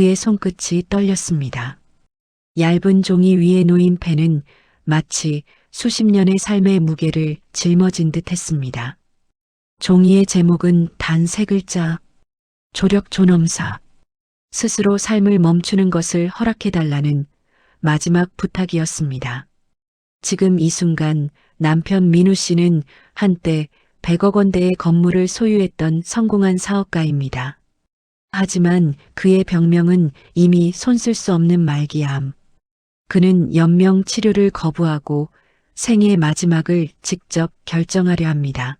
그의 손끝이 떨렸습니다. 얇은 종이 위에 놓인 펜은 마치 수십 년의 삶의 무게를 짊어진 듯 했습니다. 종이의 제목은 단 세 글자, 조력 존엄사. 스스로 삶을 멈추는 것을 허락해달라는 마지막 부탁이었습니다. 지금 이 순간 남편 민우 씨는 한때 100억 원대의 건물을 소유했던 성공한 사업가입니다. 하지만 그의 병명은 이미 손쓸 수 없는 말기암. 그는 연명 치료를 거부하고 생의 마지막을 직접 결정하려 합니다.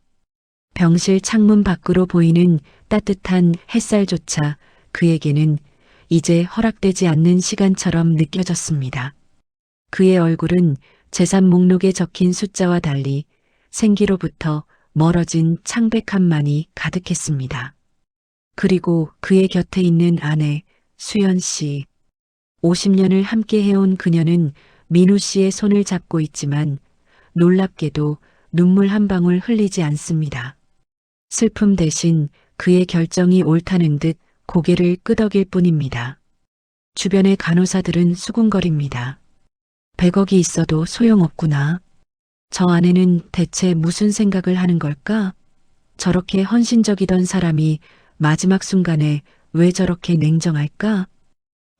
병실 창문 밖으로 보이는 따뜻한 햇살조차 그에게는 이제 허락되지 않는 시간처럼 느껴졌습니다. 그의 얼굴은 재산 목록에 적힌 숫자와 달리 생기로부터 멀어진 창백함만이 가득했습니다. 그리고 그의 곁에 있는 아내 수연 씨. 50년을 함께 해온 그녀는 민우 씨의 손을 잡고 있지만 놀랍게도 눈물 한 방울 흘리지 않습니다. 슬픔 대신 그의 결정이 옳다는 듯 고개를 끄덕일 뿐입니다. 주변의 간호사들은 수군거립니다. 100억이 있어도 소용없구나. 저 아내는 대체 무슨 생각을 하는 걸까? 저렇게 헌신적이던 사람이 마지막 순간에 왜 저렇게 냉정할까?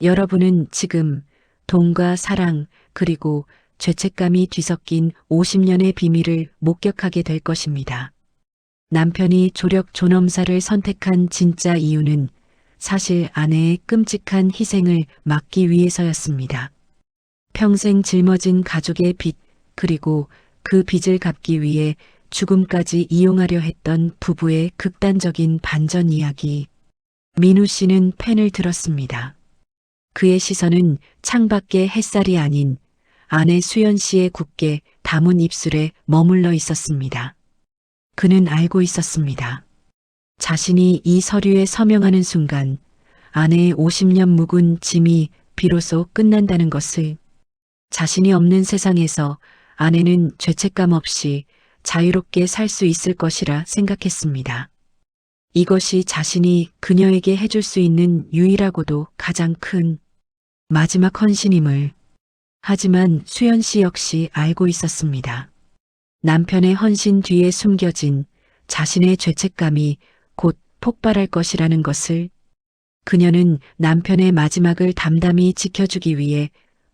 여러분은 지금 돈과 사랑 그리고 죄책감이 뒤섞인 50년의 비밀을 목격하게 될 것입니다. 남편이 조력 존엄사를 선택한 진짜 이유는 사실 아내의 끔찍한 희생을 막기 위해서였습니다. 평생 짊어진 가족의 빚, 그리고 그 빚을 갚기 위해 죽음까지 이용하려 했던 부부의 극단적인 반전 이야기. 민우 씨는 펜을 들었습니다. 그의 시선은 창밖의 햇살이 아닌 아내 수연 씨의 굳게 담은 입술에 머물러 있었습니다. 그는 알고 있었습니다. 자신이 이 서류에 서명하는 순간 아내의 50년 묵은 짐이 비로소 끝난다는 것을 자신이 없는 세상에서 아내는 죄책감 없이 자유롭게 살 수 있을 것이라 생각했습니다. 이것이 자신이 그녀에게 해줄 수 있는 유일하고도 가장 큰 마지막 헌신임을 하지만 수연 씨 역시 알고 있었습니다. 남편의 헌신 뒤에 숨겨진 자신의 죄책감이 곧 폭발할 것이라는 것을 그녀는 남편의 마지막을 담담히 지켜주기 위해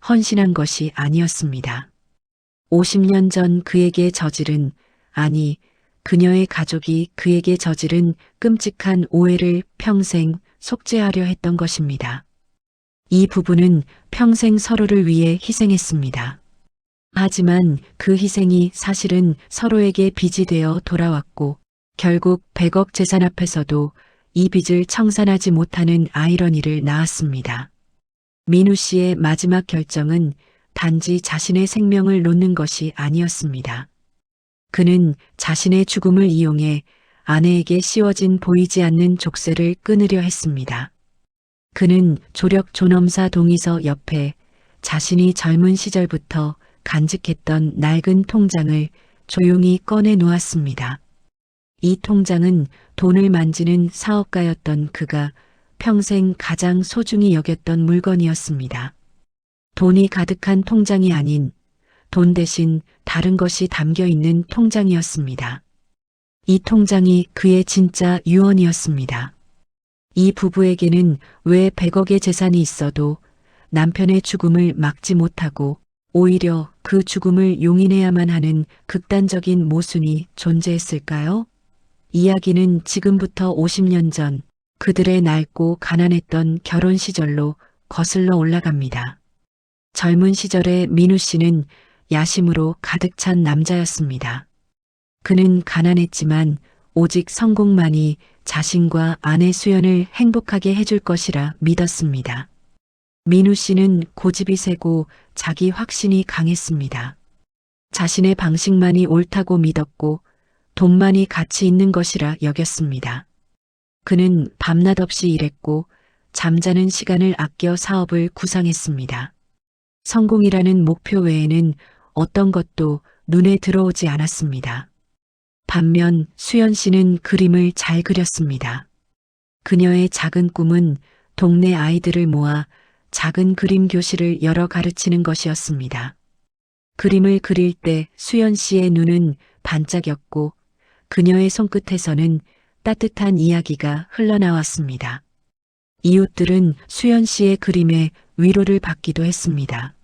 헌신한 것이 아니었습니다. 50년 전 그에게 저지른, 아니, 그녀의 가족이 그에게 저지른 끔찍한 오해를 평생 속죄하려 했던 것입니다. 이 부부는 평생 서로를 위해 희생했습니다. 하지만 그 희생이 사실은 서로에게 빚이 되어 돌아왔고 결국 100억 재산 앞에서도 이 빚을 청산하지 못하는 아이러니를 낳았습니다. 민우 씨의 마지막 결정은 단지 자신의 생명을 놓는 것이 아니었습니다. 그는 자신의 죽음을 이용해 아내에게 씌워진 보이지 않는 족쇄를 끊으려 했습니다. 그는 조력 존엄사 동의서 옆에 자신이 젊은 시절부터 간직했던 낡은 통장을 조용히 꺼내 놓았습니다. 이 통장은 돈을 만지는 사업가였던 그가 평생 가장 소중히 여겼던 물건이었습니다. 돈이 가득한 통장이 아닌 돈 대신 다른 것이 담겨 있는 통장이었습니다. 이 통장이 그의 진짜 유언이었습니다. 이 부부에게는 왜 100억의 재산이 있어도 남편의 죽음을 막지 못하고 오히려 그 죽음을 용인해야만 하는 극단적인 모순이 존재했을까요? 이야기는 지금부터 50년 전 그들의 낡고 가난했던 결혼 시절로 거슬러 올라갑니다. 젊은 시절의 민우 씨는 야심으로 가득 찬 남자였습니다. 그는 가난했지만 오직 성공만이 자신과 아내 수연을 행복하게 해줄 것이라 믿었습니다. 민우 씨는 고집이 세고 자기 확신이 강했습니다. 자신의 방식만이 옳다고 믿었고 돈만이 가치 있는 것이라 여겼습니다. 그는 밤낮 없이 일했고 잠자는 시간을 아껴 사업을 구상했습니다. 성공이라는 목표 외에는 어떤 것도 눈에 들어오지 않았습니다. 반면 수연 씨는 그림을 잘 그렸습니다. 그녀의 작은 꿈은 동네 아이들을 모아 작은 그림 교실을 열어 가르치는 것이었습니다. 그림을 그릴 때 수연 씨의 눈은 반짝였고 그녀의 손끝에서는 따뜻한 이야기가 흘러나왔습니다. 이웃들은 수연 씨의 그림에 위로를 받기도 했습니다.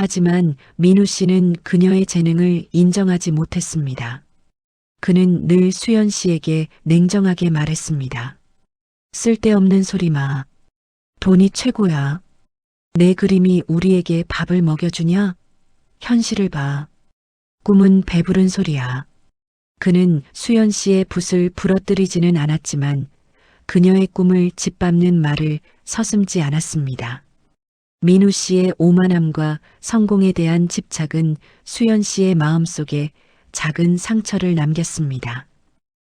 하지만 민우 씨는 그녀의 재능을 인정하지 못했습니다. 그는 늘 수연 씨에게 냉정하게 말했습니다. 쓸데없는 소리 마. 돈이 최고야. 내 그림이 우리에게 밥을 먹여주냐? 현실을 봐. 꿈은 배부른 소리야. 그는 수연 씨의 붓을 부러뜨리지는 않았지만 그녀의 꿈을 짓밟는 말을 서슴지 않았습니다. 민우 씨의 오만함과 성공에 대한 집착은 수연 씨의 마음속에 작은 상처를 남겼습니다.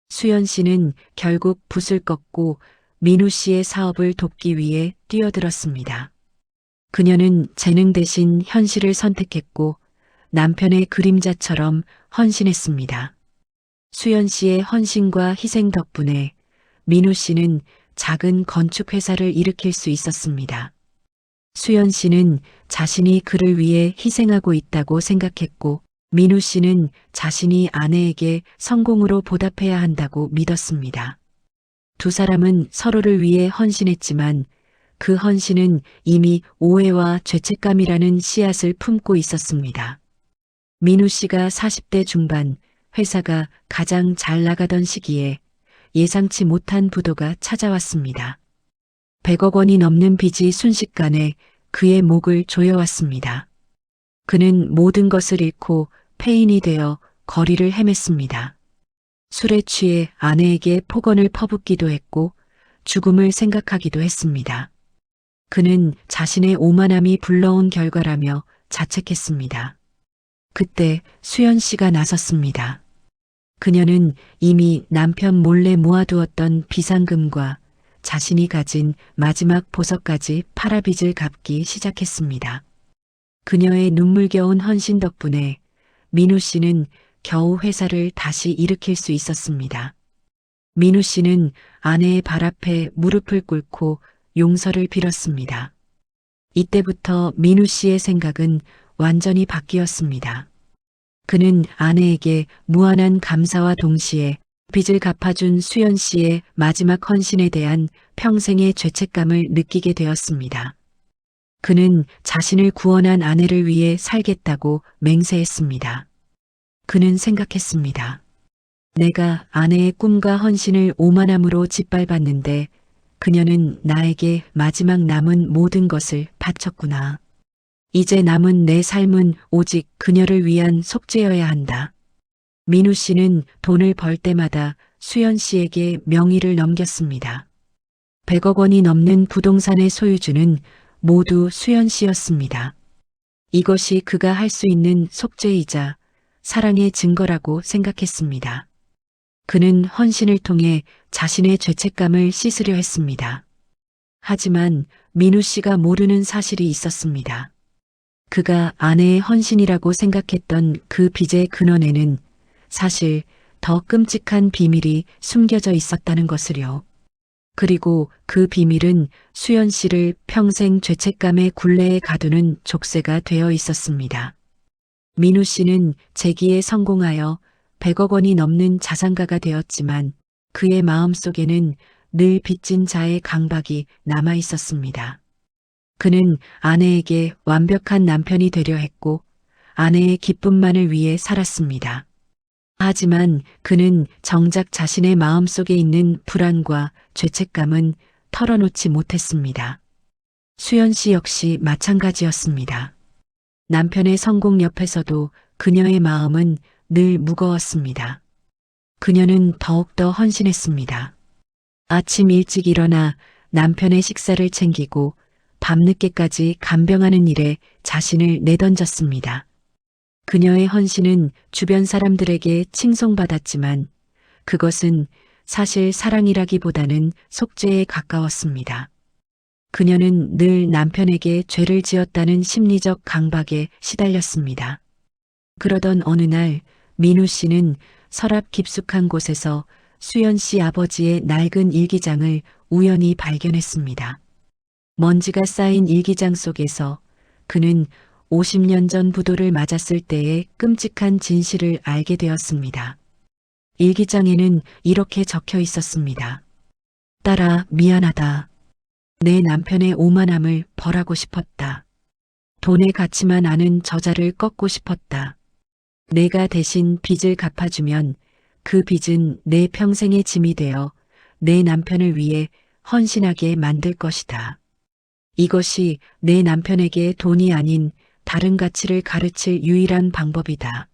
수연 씨는 결국 붓을 꺾고 민우 씨의 사업을 돕기 위해 뛰어들었습니다. 그녀는 재능 대신 현실을 선택했고 남편의 그림자처럼 헌신했습니다. 수연 씨의 헌신과 희생 덕분에 민우 씨는 작은 건축회사를 일으킬 수 있었습니다. 수연 씨는 자신이 그를 위해 희생하고 있다고 생각했고 민우 씨는 자신이 아내에게 성공으로 보답해야 한다고 믿었습니다. 두 사람은 서로를 위해 헌신했지만 그 헌신은 이미 오해와 죄책감이라는 씨앗을 품고 있었습니다. 민우 씨가 40대 중반 회사가 가장 잘 나가던 시기에 예상치 못한 부도가 찾아왔습니다. 100억 원이 넘는 빚이 순식간에 그의 목을 조여왔습니다. 그는 모든 것을 잃고 폐인이 되어 거리를 헤맸습니다. 술에 취해 아내에게 폭언을 퍼붓기도 했고 죽음을 생각하기도 했습니다. 그는 자신의 오만함이 불러온 결과라며 자책했습니다. 그때 수연 씨가 나섰습니다. 그녀는 이미 남편 몰래 모아두었던 비상금과 자신이 가진 마지막 보석까지 팔아빚을 갚기 시작했습니다. 그녀의 눈물겨운 헌신 덕분에 민우 씨는 겨우 회사를 다시 일으킬 수 있었습니다. 민우 씨는 아내의 발 앞에 무릎을 꿇고 용서를 빌었습니다. 이때부터 민우 씨의 생각은 완전히 바뀌었습니다. 그는 아내에게 무한한 감사와 동시에 빚을 갚아준 수연 씨의 마지막 헌신에 대한 평생의 죄책감을 느끼게 되었습니다. 그는 자신을 구원한 아내를 위해 살겠다고 맹세했습니다. 그는 생각했습니다. 내가 아내의 꿈과 헌신을 오만함으로 짓밟았는데 그녀는 나에게 마지막 남은 모든 것을 바쳤구나. 이제 남은 내 삶은 오직 그녀를 위한 속죄여야 한다. 민우 씨는 돈을 벌 때마다 수연 씨에게 명의를 넘겼습니다. 100억 원이 넘는 부동산의 소유주는 모두 수연 씨였습니다. 이것이 그가 할 수 있는 속죄이자 사랑의 증거라고 생각했습니다. 그는 헌신을 통해 자신의 죄책감을 씻으려 했습니다. 하지만 민우 씨가 모르는 사실이 있었습니다. 그가 아내의 헌신이라고 생각했던 그 빚의 근원에는 사실 더 끔찍한 비밀이 숨겨져 있었다는 것을요. 그리고 그 비밀은 수연 씨를 평생 죄책감의 굴레에 가두는 족쇄가 되어 있었습니다. 민우 씨는 재기에 성공하여 100억 원이 넘는 자산가가 되었지만 그의 마음 속에는 늘 빚진 자의 강박이 남아 있었습니다. 그는 아내에게 완벽한 남편이 되려 했고 아내의 기쁨만을 위해 살았습니다. 하지만 그는 정작 자신의 마음 속에 있는 불안과 죄책감은 털어놓지 못했습니다. 수연 씨 역시 마찬가지였습니다. 남편의 성공 옆에서도 그녀의 마음은 늘 무거웠습니다. 그녀는 더욱더 헌신했습니다. 아침 일찍 일어나 남편의 식사를 챙기고 밤늦게까지 간병하는 일에 자신을 내던졌습니다. 그녀의 헌신은 주변 사람들에게 칭송받았지만 그것은 사실 사랑이라기보다는 속죄에 가까웠습니다. 그녀는 늘 남편에게 죄를 지었다는 심리적 강박에 시달렸습니다. 그러던 어느 날 민우 씨는 서랍 깊숙한 곳에서 수연 씨 아버지의 낡은 일기장을 우연히 발견했습니다. 먼지가 쌓인 일기장 속에서 그는 50년 전 부도를 맞았을 때의 끔찍한 진실을 알게 되었습니다. 일기장에는 이렇게 적혀 있었습니다. 딸아, 미안하다. 내 남편의 오만함을 벌하고 싶었다. 돈의 가치만 아는 저자를 꺾고 싶었다. 내가 대신 빚을 갚아주면 그 빚은 내 평생의 짐이 되어 내 남편을 위해 헌신하게 만들 것이다. 이것이 내 남편에게 돈이 아닌 다른 가치를 가르칠 유일한 방법이다.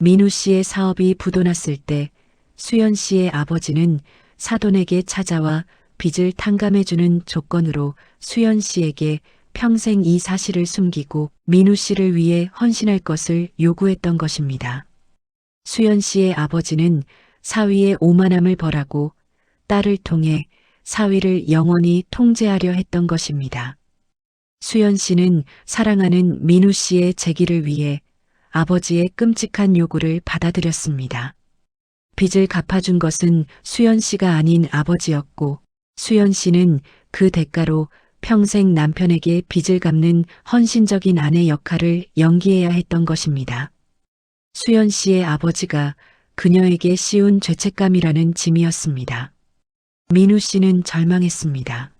민우 씨의 사업이 부도났을 때 수연 씨의 아버지는 사돈에게 찾아와 빚을 탕감해주는 조건으로 수연 씨에게 평생 이 사실을 숨기고 민우 씨를 위해 헌신할 것을 요구했던 것입니다. 수연 씨의 아버지는 사위의 오만함을 벌하고 딸을 통해 사위를 영원히 통제하려 했던 것입니다. 수연 씨는 사랑하는 민우 씨의 재기를 위해 아버지의 끔찍한 요구를 받아들였습니다. 빚을 갚아준 것은 수연 씨가 아닌 아버지였고 수연 씨는 그 대가로 평생 남편에게 빚을 갚는 헌신적인 아내 역할을 연기해야 했던 것입니다. 수연 씨의 아버지가 그녀에게 씌운 죄책감이라는 짐이었습니다. 민우 씨는 절망했습니다.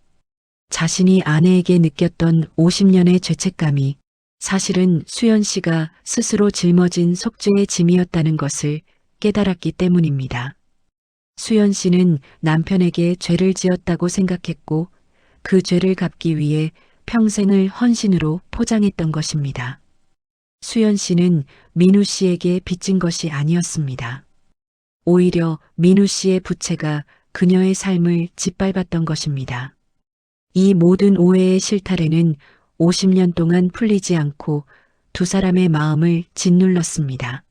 자신이 아내에게 느꼈던 50년의 죄책감이 사실은 수연 씨가 스스로 짊어진 속죄의 짐이었다는 것을 깨달았기 때문입니다. 수연 씨는 남편에게 죄를 지었다고 생각했고 그 죄를 갚기 위해 평생을 헌신으로 포장했던 것입니다. 수연 씨는 민우 씨에게 빚진 것이 아니었습니다. 오히려 민우 씨의 부채가 그녀의 삶을 짓밟았던 것입니다. 이 모든 오해의 실타래는 50년 동안 풀리지 않고 두 사람의 마음을 짓눌렀습니다.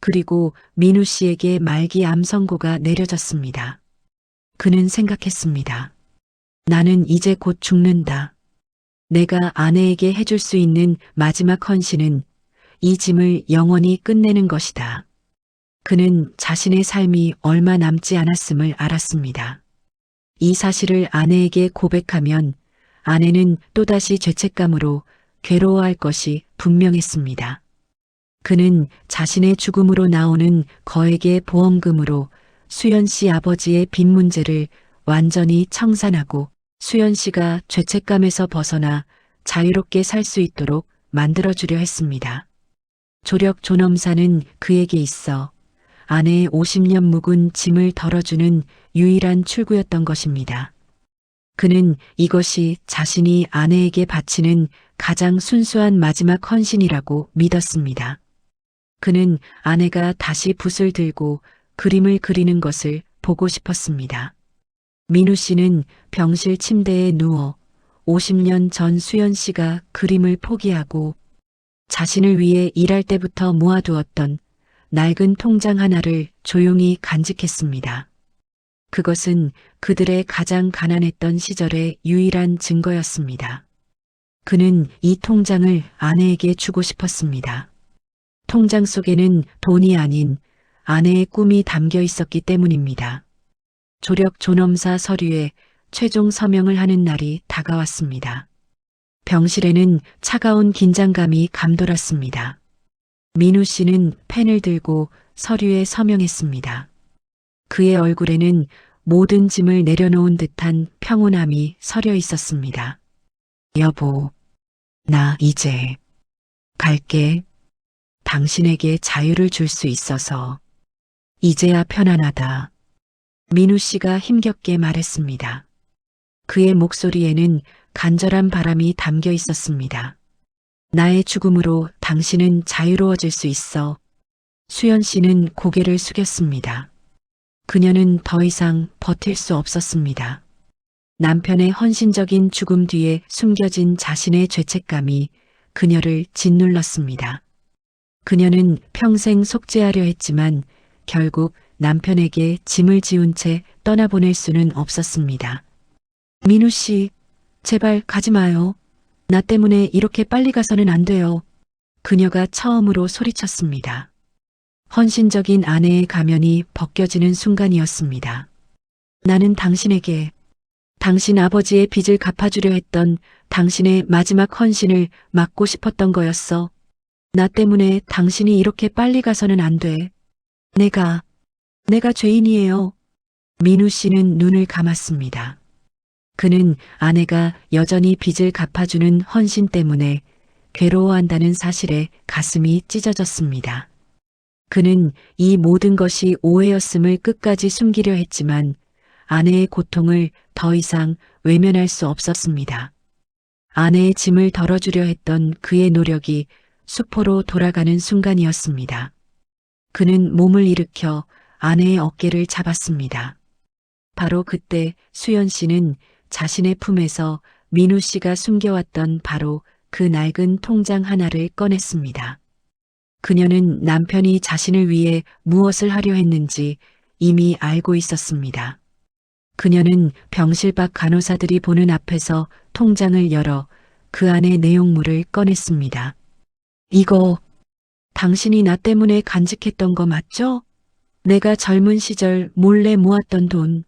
그리고 민우 씨에게 말기 암 선고가 내려졌습니다. 그는 생각했습니다. 나는 이제 곧 죽는다. 내가 아내에게 해줄 수 있는 마지막 헌신은 이 짐을 영원히 끝내는 것이다. 그는 자신의 삶이 얼마 남지 않았음을 알았습니다. 이 사실을 아내에게 고백하면 아내는 또다시 죄책감으로 괴로워할 것이 분명했습니다. 그는 자신의 죽음으로 나오는 거액의 보험금으로 수연 씨 아버지의 빚 문제를 완전히 청산하고 수연 씨가 죄책감에서 벗어나 자유롭게 살 수 있도록 만들어주려 했습니다. 조력 존엄사는 그에게 있어 아내의 50년 묵은 짐을 덜어주는 유일한 출구였던 것입니다. 그는 이것이 자신이 아내에게 바치는 가장 순수한 마지막 헌신이라고 믿었습니다. 그는 아내가 다시 붓을 들고 그림을 그리는 것을 보고 싶었습니다. 민우 씨는 병실 침대에 누워 50년 전 수연 씨가 그림을 포기하고 자신을 위해 일할 때부터 모아두었던 낡은 통장 하나를 조용히 간직했습니다. 그것은 그들의 가장 가난했던 시절의 유일한 증거였습니다. 그는 이 통장을 아내에게 주고 싶었습니다. 통장 속에는 돈이 아닌 아내의 꿈이 담겨 있었기 때문입니다. 조력 존엄사 서류에 최종 서명을 하는 날이 다가왔습니다. 병실에는 차가운 긴장감이 감돌았습니다. 민우 씨는 펜을 들고 서류에 서명했습니다. 그의 얼굴에는 모든 짐을 내려놓은 듯한 평온함이 서려 있었습니다. 여보, 나 이제 갈게. 당신에게 자유를 줄 수 있어서 이제야 편안하다. 민우 씨가 힘겹게 말했습니다. 그의 목소리에는 간절한 바람이 담겨 있었습니다. 나의 죽음으로 당신은 자유로워질 수 있어. 수연 씨는 고개를 숙였습니다. 그녀는 더 이상 버틸 수 없었습니다. 남편의 헌신적인 죽음 뒤에 숨겨진 자신의 죄책감이 그녀를 짓눌렀습니다. 그녀는 평생 속죄하려 했지만 결국 남편에게 짐을 지운 채 떠나보낼 수는 없었습니다. 민우 씨, 제발 가지 마요. 나 때문에 이렇게 빨리 가서는 안 돼요. 그녀가 처음으로 소리쳤습니다. 헌신적인 아내의 가면이 벗겨지는 순간이었습니다. 나는 당신에게 당신 아버지의 빚을 갚아주려 했던 당신의 마지막 헌신을 막고 싶었던 거였어. 나 때문에 당신이 이렇게 빨리 가서는 안 돼. 내가, 내가 죄인이에요. 민우 씨는 눈을 감았습니다. 그는 아내가 여전히 빚을 갚아주는 헌신 때문에 괴로워한다는 사실에 가슴이 찢어졌습니다. 그는 이 모든 것이 오해였음을 끝까지 숨기려 했지만 아내의 고통을 더 이상 외면할 수 없었습니다. 아내의 짐을 덜어주려 했던 그의 노력이 수포로 돌아가는 순간이었습니다. 그는 몸을 일으켜 아내의 어깨를 잡았습니다. 바로 그때 수연 씨는 자신의 품에서 민우 씨가 숨겨왔던 바로 그 낡은 통장 하나를 꺼냈습니다. 그녀는 남편이 자신을 위해 무엇을 하려 했는지 이미 알고 있었습니다. 그녀는 병실 밖 간호사들이 보는 앞에서 통장을 열어 그 안의 내용물을 꺼냈습니다. 이거 당신이 나 때문에 간직했던 거 맞죠? 내가 젊은 시절 몰래 모았던 돈.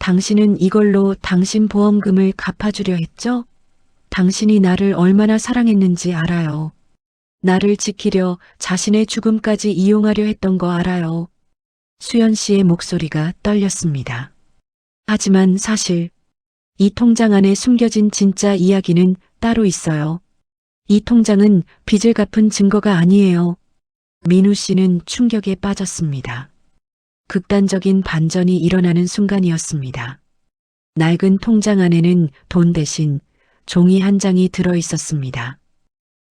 당신은 이걸로 당신 보험금을 갚아주려 했죠? 당신이 나를 얼마나 사랑했는지 알아요. 나를 지키려 자신의 죽음까지 이용하려 했던 거 알아요. 수연 씨의 목소리가 떨렸습니다. 하지만 사실 이 통장 안에 숨겨진 진짜 이야기는 따로 있어요. 이 통장은 빚을 갚은 증거가 아니에요. 민우 씨는 충격에 빠졌습니다. 극단적인 반전이 일어나는 순간이었습니다. 낡은 통장 안에는 돈 대신 종이 한 장이 들어 있었습니다.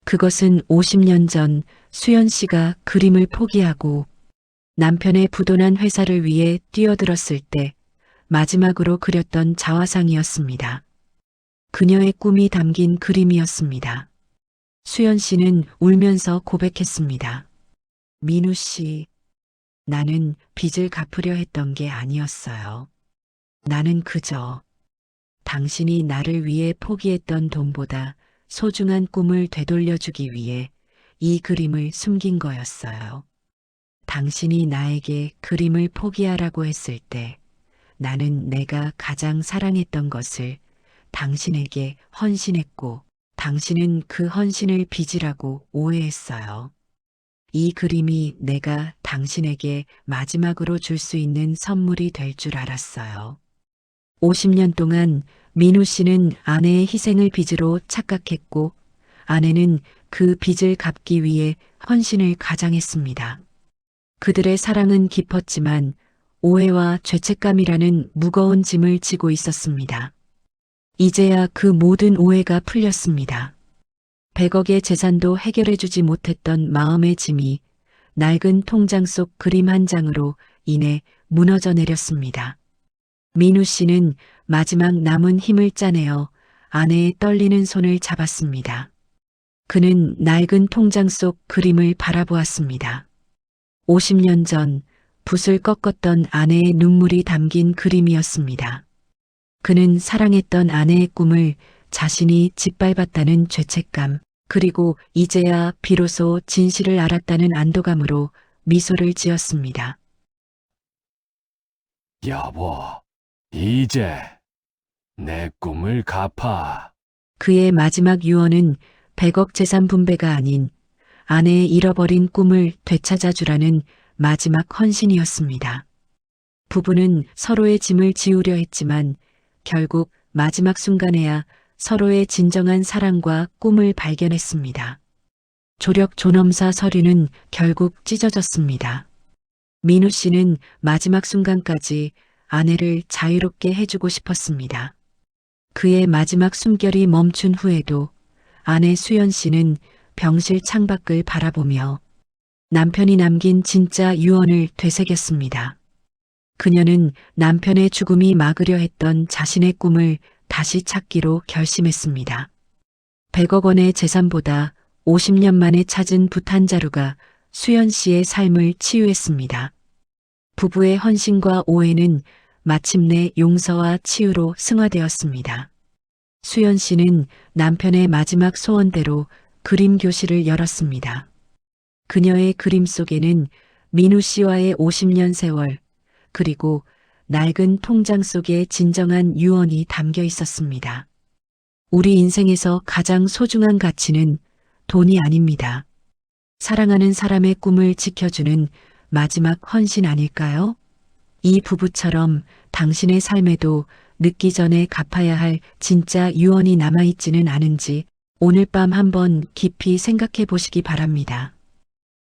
그것은 50년 전 수연 씨가 그림을 포기하고 남편의 부도난 회사를 위해 뛰어들었을 때 마지막으로 그렸던 자화상이었습니다. 그녀의 꿈이 담긴 그림이었습니다. 수연 씨는 울면서 고백했습니다. 민우 씨, 나는 빚을 갚으려 했던 게 아니었어요. 나는 그저 당신이 나를 위해 포기했던 돈보다 소중한 꿈을 되돌려주기 위해 이 그림을 숨긴 거였어요. 당신이 나에게 그림을 포기하라고 했을 때 나는 내가 가장 사랑했던 것을 당신에게 헌신했고 당신은 그 헌신을 빚이라고 오해했어요. 이 그림이 내가 당신에게 마지막으로 줄 수 있는 선물이 될 줄 알았어요. 50년 동안 민우 씨는 아내의 희생을 빚으로 착각했고 아내는 그 빚을 갚기 위해 헌신을 가장했습니다. 그들의 사랑은 깊었지만 오해와 죄책감이라는 무거운 짐을 지고 있었습니다. 이제야 그 모든 오해가 풀렸습니다. 100억의 재산도 해결해주지 못했던 마음의 짐이 낡은 통장 속 그림 한 장으로 인해 무너져 내렸습니다. 민우 씨는 마지막 남은 힘을 짜내어 아내의 떨리는 손을 잡았습니다. 그는 낡은 통장 속 그림을 바라보았습니다. 50년 전 붓을 꺾었던 아내의 눈물이 담긴 그림이었습니다. 그는 사랑했던 아내의 꿈을 자신이 짓밟았다는 죄책감, 그리고 이제야 비로소 진실을 알았다는 안도감으로 미소를 지었습니다. 여보, 이제 내 꿈을 갚아. 그의 마지막 유언은 100억 재산 분배가 아닌 아내의 잃어버린 꿈을 되찾아 주라는 마지막 헌신이었습니다. 부부는 서로의 짐을 지우려 했지만 결국 마지막 순간에야 서로의 진정한 사랑과 꿈을 발견했습니다. 조력 존엄사 서류는 결국 찢어졌습니다. 민우 씨는 마지막 순간까지 아내를 자유롭게 해주고 싶었습니다. 그의 마지막 숨결이 멈춘 후에도 아내 수연 씨는 병실 창밖을 바라보며 남편이 남긴 진짜 유언을 되새겼습니다. 그녀는 남편의 죽음이 막으려 했던 자신의 꿈을 다시 찾기로 결심했습니다. 100억 원의 재산보다 50년 만에 찾은 붓한 자루가 수연 씨의 삶을 치유했습니다. 부부의 헌신과 오해는 마침내 용서와 치유로 승화되었습니다. 수연 씨는 남편의 마지막 소원대로 그림 교실을 열었습니다. 그녀의 그림 속에는 민우 씨와의 50년 세월, 그리고 낡은 통장 속에 진정한 유언이 담겨 있었습니다. 우리 인생에서 가장 소중한 가치는 돈이 아닙니다. 사랑하는 사람의 꿈을 지켜주는 마지막 헌신 아닐까요? 이 부부처럼 당신의 삶에도 늦기 전에 갚아야 할 진짜 유언이 남아있지는 않은지 오늘 밤 한번 깊이 생각해 보시기 바랍니다.